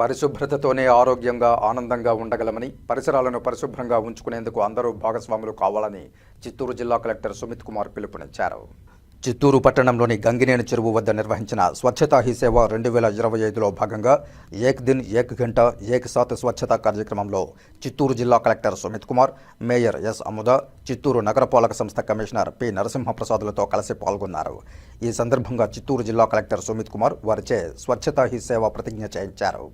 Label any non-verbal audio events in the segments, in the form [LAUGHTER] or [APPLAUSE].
పరిశుభ్రతతోనే ఆరోగ్యంగా ఆనందంగా ఉండగలమని పరిసరాలను పరిశుభ్రంగా ఉంచుకునేందుకు అందరూ భాగస్వాములు కావాలని చిత్తూరు జిల్లా కలెక్టర్ సుమిత్ కుమార్ పిలుపునిచ్చారు. చిత్తూరు పట్టణంలోని గంగినేని చెరువు వద్ద నిర్వహించిన స్వచ్ఛతా హీ సేవ రెండు వేల ఇరవై ఐదులో భాగంగా ఏక్ దిన్ ఏక్ గంట ఏక్ సాత్ స్వచ్ఛతా కార్యక్రమంలో చిత్తూరు జిల్లా collector Sumit Kumar mayor S Amuda Chittoor నగరపాలక సంస్థ కమిషనర్ పి నరసింహప్రసాదులతో కలిసి పాల్గొన్నారు. ఈ సందర్భంగా చిత్తూరు జిల్లా కలెక్టర్ సుమిత్ కుమార్ వారిచే స్వచ్ఛతా హీ సేవ ప్రతిజ్ఞ చేయించారు.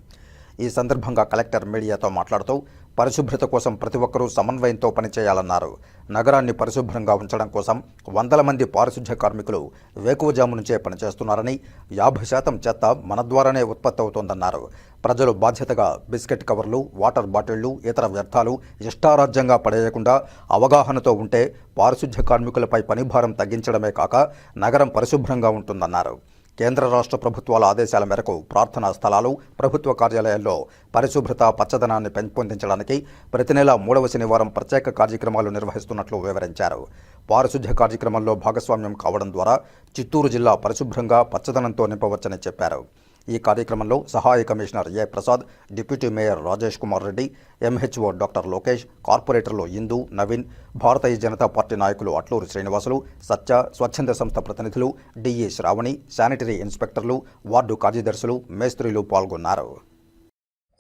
ఈ సందర్భంగా కలెక్టర్ మీడియాతో మాట్లాడుతూ పరిశుభ్రత కోసం ప్రతి ఒక్కరూ సమన్వయంతో పనిచేయాలన్నారు. నగరాన్ని పరిశుభ్రంగా ఉంచడం కోసం వందల మంది పారిశుధ్య కార్మికులు వేకువజాము నుంచే పనిచేస్తున్నారని యాభై శాతం చెత్త మన ద్వారానే ఉత్పత్తి అవుతోందన్నారు. ప్రజలు బాధ్యతగా బిస్కెట్ కవర్లు వాటర్ బాటిళ్ళు ఇతర వ్యర్థాలు ఇష్టారాజ్యంగా పడేయకుండా అవగాహనతో ఉంటే పారిశుధ్య కార్మికులపై పనిభారం తగ్గించడమే కాక నగరం పరిశుభ్రంగా ఉంటుందన్నారు. కేంద్ర రాష్ట్ర ప్రభుత్వాల ఆదేశాల మేరకు ప్రార్థనా స్థలాలు ప్రభుత్వ కార్యాలయాల్లో పరిశుభ్రత పచ్చదనాన్ని పెంపొందించడానికి ప్రతి నెల మూడవ శనివారం ప్రత్యేక కార్యక్రమాలు నిర్వహిస్తున్నట్లు వివరించారు. పారిశుధ్య కార్యక్రమంలో భాగస్వామ్యం కావడం ద్వారా చిత్తూరు జిల్లా పరిశుభ్రంగా పచ్చదనంతో నింపవచ్చని చెప్పారు. ఈ కార్యక్రమంలో సహాయ commissioner A Prasad deputy mayor Rajesh Kumar Reddy MHO doctor Lokesh కార్పొరేటర్లు ఇందు నవీన్ భారతీయ జనతా పార్టీ నాయకులు అట్లూరు శ్రీనివాసులు సత్య స్వచ్ఛంద సంస్థ ప్రతినిధులు డిఈ శ్రావణి శానిటరీ ఇన్స్పెక్టర్లు వార్డు కార్యదర్శులు మేస్త్రీలు పాల్గొన్నారు.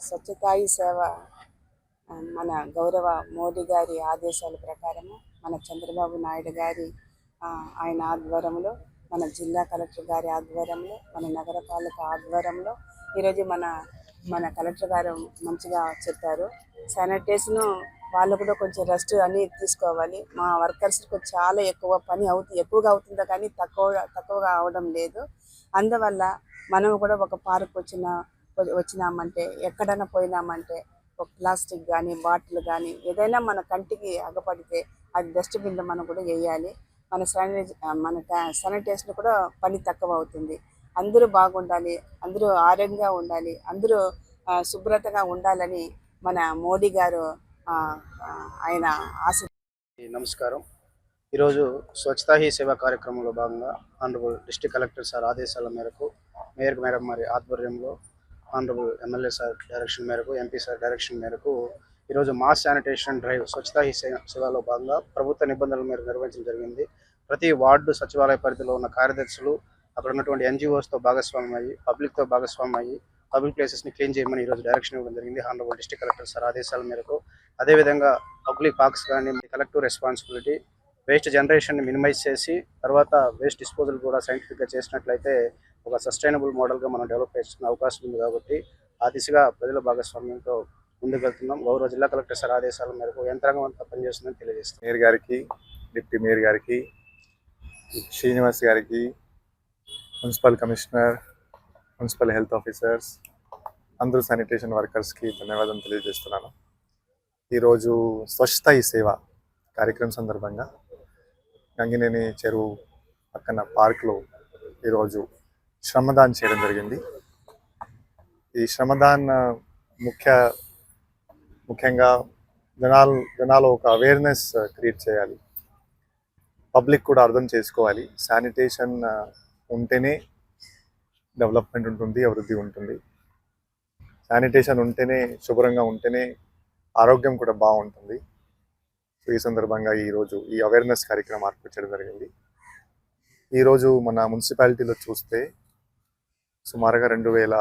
స్వచ్ఛతాయి సేవ మన గౌరవ మోడీ గారి ఆదేశాల ప్రకారము మన చంద్రబాబు నాయుడు గారి ఆయన ఆధ్వర్యంలో మన జిల్లా కలెక్టర్ గారి ఆధ్వర్యంలో మన నగరపాలక ఆధ్వర్యంలో ఈరోజు మన మన కలెక్టర్ గారు మంచిగా చెప్పారు. శానిటేషన్ వాళ్ళు కూడా కొంచెం రెస్ట్ అని తీసుకోవాలి. మా వర్కర్స్కి చాలా ఎక్కువ పని అవుతుంది ఎక్కువగా అవుతుందో కానీ తక్కువ తక్కువగా అవడం లేదు. అందువల్ల మనం కూడా ఒక పార్క్ వచ్చిన వచ్చినామంటే ఎక్కడైనా పోయినామంటే ఒక ప్లాస్టిక్ కానీ బాటిల్ కానీ ఏదైనా మన కంటికి అగపడితే అది డస్ట్బిన్లో మనం కూడా వేయాలి. మన శానిటైజ్ మన శానిటైజేషన్ కూడా పని తక్కువ అవుతుంది. అందరూ బాగుండాలి అందరూ ఆరోగ్యంగా ఉండాలి అందరూ శుభ్రతగా ఉండాలని మన మోడీ గారు ఆయన ఆశ నమస్కారం. ఈరోజు స్వచ్ఛతా హీ సేవా కార్యక్రమంలో భాగంగా ఆనరబుల్ డిస్టిక్ కలెక్టర్ సార్ ఆదేశాల మేరకు మేయర్ మేడం మరి ఆధ్వర్యంలో ఆనరబుల్ ఎమ్మెల్యే సార్ డైరెక్షన్ మేరకు ఎంపీ సార్ డైరెక్షన్ మేరకు ఈరోజు mass sanitation drive Swachhata Hi సేవలో భాగంగా ప్రభుత్వ నిబంధనల మేరకు నిర్వహించడం జరిగింది. ప్రతి వార్డు సచివాలయ పరిధిలో ఉన్న కార్యదర్శులు అక్కడ ఉన్నటువంటి ఎన్జిఓస్తో భాగస్వామ్యం అయ్యి పబ్లిక్తో భాగస్వామ్యం అయ్యి పబ్లిక్ ప్లేసెస్ని క్లీన్ చేయమని ఈరోజు డైరెక్షన్ ఇవ్వడం జరిగింది. హానరబుల్ డిస్టిక్ కలెక్టర్ సార్ ఆదేశాల మేరకు. అదేవిధంగా పబ్లిక్ పార్క్స్ కానీ collective responsibility waste generation minimise చేసి తర్వాత వేస్ట్ డిస్పోజల్ కూడా సైంటిఫిక్గా చేసినట్లయితే ఒక సస్టైనబుల్ మోడల్గా మనం డెవలప్ చేసుకునే అవకాశం ఉంది కాబట్టి ఆ దిశగా ప్రజల భాగస్వామ్యంతో ముందుకెళ్తున్నాం గౌరవ జిల్లా కలెక్టర్ సార్ ఆదేశాల మేరకు యంత్రాంగం అంతా పనిచేస్తుందని తెలియజేస్తాం మేయర్ గారికి డిప్యూటీ మేయర్ గారికి శ్రీనివాస్ గారికి municipal commissioner municipal health officers అందరూ శానిటేషన్ వర్కర్స్కి ధన్యవాదం తెలియజేస్తున్నాను. ఈరోజు స్వచ్ఛత ఈ సేవ కార్యక్రమం సందర్భంగా గంగినేని చెరువు పక్కన పార్క్లో ఈరోజు శ్రమదాన్ చేయడం జరిగింది. ఈ శ్రమదాన్ ముఖ్య ముఖ్యంగా జనాలు జనాలు ఒక అవేర్నెస్ క్రియేట్ uh, చేయాలి. పబ్లిక్ కూడా అర్థం చేసుకోవాలి. శానిటేషన్ uh, ఉంటేనే డెవలప్మెంట్ ఉంటుంది అభివృద్ధి ఉంటుంది. శానిటేషన్ ఉంటేనే శుభ్రంగా ఉంటేనే ఆరోగ్యం కూడా బాగుంటుంది. సో ఈ సందర్భంగా ఈరోజు ఈ అవేర్నెస్ కార్యక్రమం ఏర్పరచడం జరిగింది. ఈరోజు మన మున్సిపాలిటీలో చూస్తే సుమారుగా రెండు వేల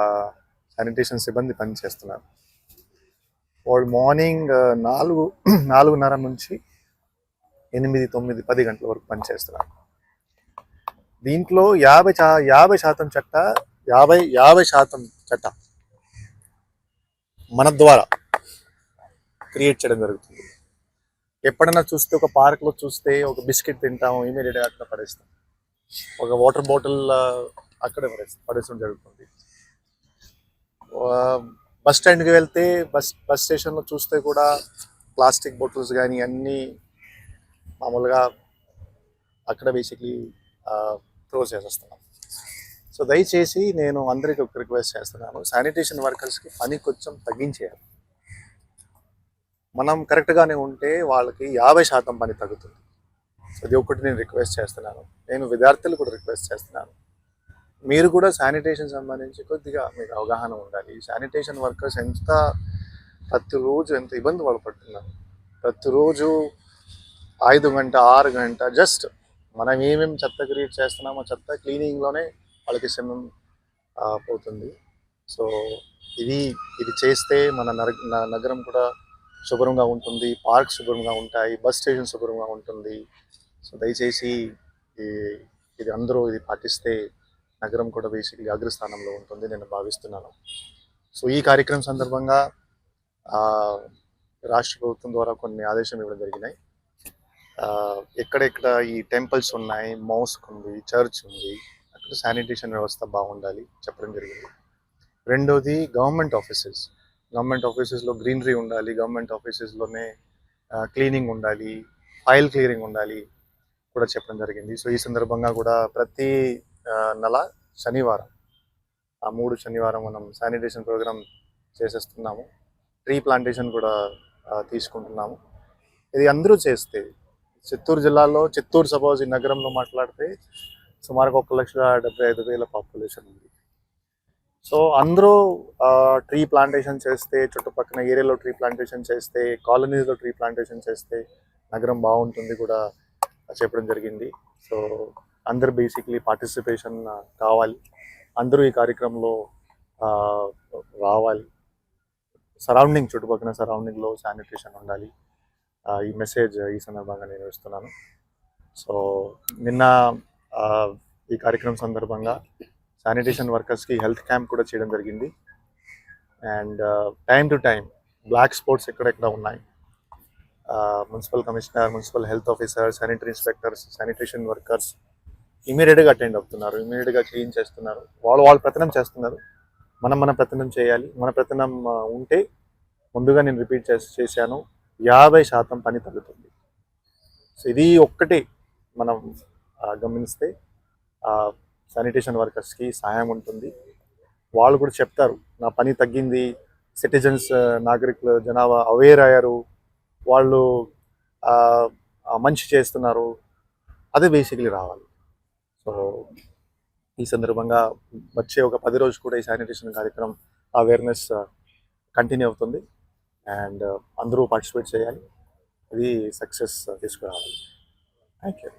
శానిటేషన్ సిబ్బంది పనిచేస్తున్నారు. వాడు మార్నింగ్ నాలుగు [CLEARS THROAT] నాలుగున్నర నుంచి ఎనిమిది తొమ్మిది పది గంటల వరకు పనిచేస్తున్నారు దీంట్లో యాభై చా యాభై శాతం చట్ట యాభై యాభై శాతం చట్ట మన ద్వారా క్రియేట్ చేయడం జరుగుతుంది. ఎప్పుడైనా చూస్తే ఒక పార్క్లో చూస్తే ఒక బిస్కెట్ తింటాము ఇమీడియట్గా అక్కడ పడేస్తాం. ఒక వాటర్ బాటిల్ అక్కడే పడేస్తాం పడేయడం జరుగుతుంది. బస్ స్టాండ్కి వెళ్తే బస్ బస్ స్టేషన్లో చూస్తే కూడా ప్లాస్టిక్ బాటిల్స్ కానీ అన్నీ మామూలుగా అక్కడ బేసిక్లీ త్రో చేసేస్తున్నాం. సో దయచేసి నేను అందరికీ ఒక రిక్వెస్ట్ చేస్తున్నాను. శానిటేషన్ వర్కర్స్కి పని కొంచెం తగ్గించేయాలి. మనం కరెక్ట్గానే ఉంటే వాళ్ళకి యాభై శాతం పని తగ్గుతుంది. సో అది ఒకటి నేను రిక్వెస్ట్ చేస్తున్నాను. నేను విద్యార్థులు కూడా రిక్వెస్ట్ చేస్తున్నాను. మీరు కూడా శానిటేషన్ సంబంధించి కొద్దిగా మీకు అవగాహన ఉండాలి. శానిటేషన్ వర్కర్స్ ఎంత ప్రతిరోజు ఎంత ఇబ్బంది పడుతున్నారు? ప్రతిరోజు ఐదు గంట ఆరు గంట జస్ట్ మనం ఏమేమి చెత్త క్రియేట్ చేస్తున్నామో చెత్త క్లీనింగ్లోనే వాళ్ళకి సమయం పోతుంది. సో ఇది ఇది చేస్తే మన నగరం కూడా శుభ్రంగా ఉంటుంది. పార్క్ శుభ్రంగా ఉంటాయి. బస్ స్టేషన్ శుభ్రంగా ఉంటుంది. సో దయచేసి ఇది అందరూ ఇది పాటిస్తే నగరం కూడా బేసిక్లీ అగ్రస్థానంలో ఉంటుంది నేను భావిస్తున్నాను. సో ఈ కార్యక్రమం సందర్భంగా రాష్ట్ర ప్రభుత్వం ద్వారా కొన్ని ఆదేశం ఇవ్వడం జరిగినాయి. ఎక్కడెక్కడ ఈ టెంపుల్స్ ఉన్నాయి మౌస్క్ ఉంది చర్చ్ ఉంది అక్కడ శానిటేషన్ వ్యవస్థ బాగుండాలి చెప్పడం జరిగింది. రెండోది గవర్నమెంట్ ఆఫీసెస్ గవర్నమెంట్ ఆఫీసెస్లో గ్రీనరీ ఉండాలి గవర్నమెంట్ ఆఫీసెస్లోనే క్లీనింగ్ ఉండాలి ఫైల్ క్లియరింగ్ ఉండాలి కూడా చెప్పడం జరిగింది. సో ఈ సందర్భంగా కూడా ప్రతి నెల శనివారం. ఆ మూడు శనివారం మనం శానిటేషన్ ప్రోగ్రామ్ చేసేస్తున్నాము. ట్రీ ప్లాంటేషన్ కూడా తీసుకుంటున్నాము. ఇది అందరూ చేస్తే చిత్తూరు జిల్లాలో చిత్తూరు సపోజ్ ఈ నగరంలో మాట్లాడితే సుమారుగా ఒక లక్ష డెబ్బై ఐదు వేల పాపులేషన్ ఉంది. సో అందరూ ట్రీ ప్లాంటేషన్ చేస్తే చుట్టుపక్కల ఏరియాలో ట్రీ ప్లాంటేషన్ చేస్తే కాలనీస్లో ట్రీ ప్లాంటేషన్ చేస్తే నగరం బాగుంటుంది కూడా చెప్పడం జరిగింది. సో అందరు బేసిక్లీ పార్టిసిపేషన్ కావాలి. అందరూ ఈ కార్యక్రమంలో రావాలి. సరౌండింగ్ చుట్టుపక్కల సరౌండింగ్లో శానిటేషన్ ఉండాలి. ఈ మెసేజ్ ఈ సందర్భంగా నేను ఇస్తున్నాను. సో నిన్న ఈ కార్యక్రమం సందర్భంగా శానిటేషన్ వర్కర్స్కి హెల్త్ క్యాంప్ కూడా చేయడం జరిగింది. And time to time black spots ఎక్కడెక్కడ ఉన్నాయి? Municipal commissioner municipal health officer sanitary inspectors sanitation workers ఇమీడియట్గా అటెండ్ అవుతున్నారు ఇమీడియట్గా క్లీన్ చేస్తున్నారు. వాళ్ళు వాళ్ళు ప్రతనం చేస్తున్నారు. మనం మన ప్రతనం చేయాలి. మన ప్రతనం ఉంటే ముందుగా నేను రిపీట్ చేసి చేశాను. యాభై శాతం పని తగ్గుతుంది. సో ఇది ఒక్కటే మనం గమనిస్తే శానిటేషన్ వర్కర్స్కి సహాయం ఉంటుంది. వాళ్ళు కూడా చెప్తారు నా పని తగ్గింది సిటిజన్స్ నాగరికులు జనాభా అవేర్ అయ్యారు. వాళ్ళు మంచి చేస్తున్నారు. అది బేసిక్లీ రావాలి. ఈ సందర్భంగా వచ్చే ఒక పది రోజు కూడా ఈ శానిటేషన్ కార్యక్రమం అవేర్నెస్ కంటిన్యూ uh, అవుతుంది. అండ్ uh, అందరూ పార్టిసిపేట్ చేయాలి. ఇది సక్సెస్ uh, తీసుకురావాలి. Thank you